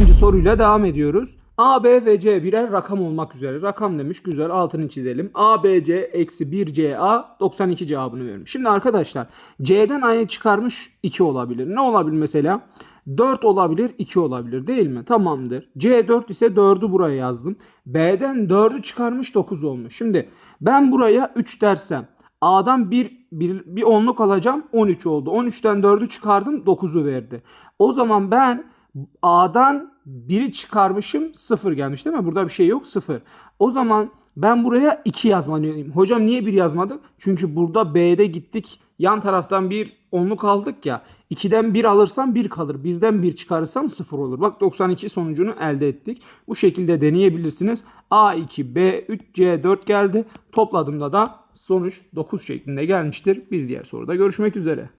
Altıncı soruyla devam ediyoruz. A, B ve C birer rakam olmak üzere. Rakam demiş. Güzel. Altını çizelim. A, B, C eksi 1 C, A 92 cevabını vermiş. Şimdi arkadaşlar C'den A'ya çıkarmış 2 olabilir. Ne olabilir mesela? 4 olabilir, 2 olabilir değil mi? Tamamdır. C 4 ise 4'ü buraya yazdım. B'den 4'ü çıkarmış 9 olmuş. Şimdi ben buraya 3 dersem A'dan bir, bir, bir onluk alacağım 13 oldu. 13'ten 4'ü çıkardım 9'u verdi. O zaman ben A'dan 1'i çıkarmışım 0 gelmiş değil mi? Burada bir şey yok 0. O zaman ben buraya 2 yazmalıyım. Hocam niye 1 yazmadık? Çünkü burada B'de gittik. Yan taraftan bir onluk aldık ya. 2'den 1 alırsam 1 kalır. 1'den 1 çıkarırsam 0 olur. Bak 92 sonucunu elde ettik. Bu şekilde deneyebilirsiniz. A2, B3, C4 geldi. Topladığımda da sonuç 9 şeklinde gelmiştir. Bir diğer soruda görüşmek üzere.